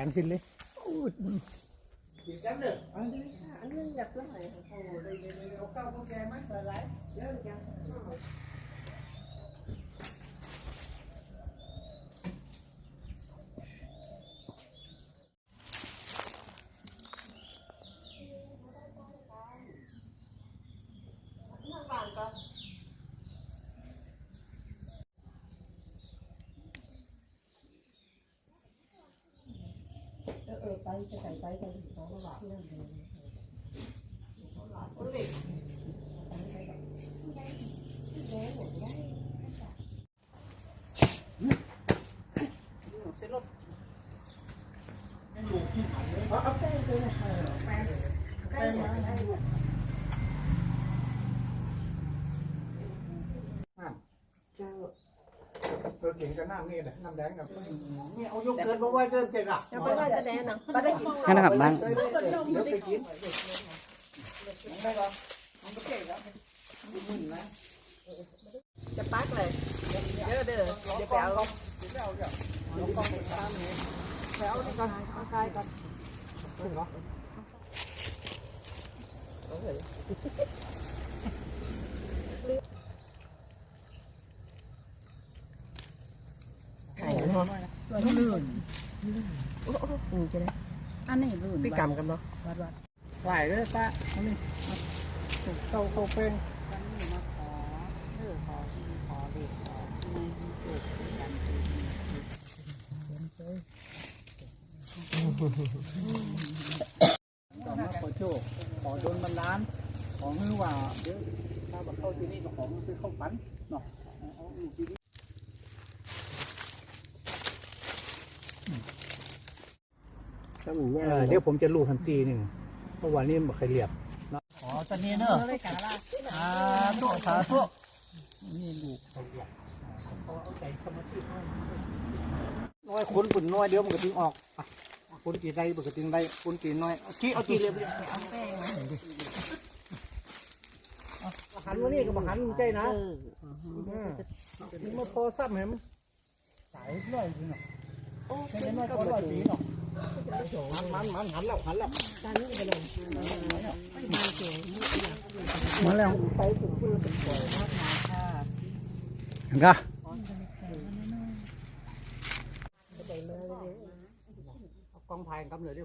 ăn xin đi. được ăn được nhập lắm này đây đây tay cái tay tay tay có nó lại lên rồi có lại Chào. เออเก่งกับน้ำนี่แหละน้ำแดงกับนี่เอายกเกินมาไว้เกินเก่งอะไปว่าจะแดนเนาะไปได้กินงั้นนะครับนั่งเดี๋ยวไปกินได้ก็มันก็เก่งแล้วมึนนะจะปักเลยเด้อเด้อเดี๋ยวไปเอาเอาเดี๋ยวเอากล้องไปตามนี่ไปเอานี่ก่อนเอาคายก่อนขึ้นเหรอ ไข่ลื่นอืมจะได้อันนี้ลื่นพี่กรรมกันเนาะวัดวัดไหวเลยป้าอานี่เข้าเข้าเป็นวันนี้มาขอเออขอขอเด็กขอไม่ให้เกิดการตีต่อมาขอโชคขอโดนบันดาลขอมือว่าเดี๋ยวถ้าบัเข้าที่นี่ก็ขอมือเข้าฝันเนาะ เอาอยู่ที่นี่เออเดี๋ยวผมจะลูกทันทีหนึ่งเมื่อวานนี้บอกใครเรียบขอตอนนี้เนอะเลยกันละสาธุสาธุนี่ลูกน้อยคนปุ่นน้อยเดี๋ยวมันก็ถึงออกอะคนกี่ได้มันก็ถึงได้คนกี่น้อยเอาขี้เอาขี้เรียบเลยเอาแป้งมาหันมานี่ก็มาหันมันใจนะเออนี่มาพอซ้ำเห็นสายร้อยจริงเนาะโอ้ไม่เป็ได้นน้อยก็พอบ่ร้อยถูปีกเนาะ มันมันมันหันแล้วหันแล้ว ตอนนี้ไปลงมาเจ๋ง มาแล้ว ไปถึงเพื่อเป็นปล่อยมากมาค่ะ ก็ ไปมาเลย เอากล้องถ่ายครับเลยดิ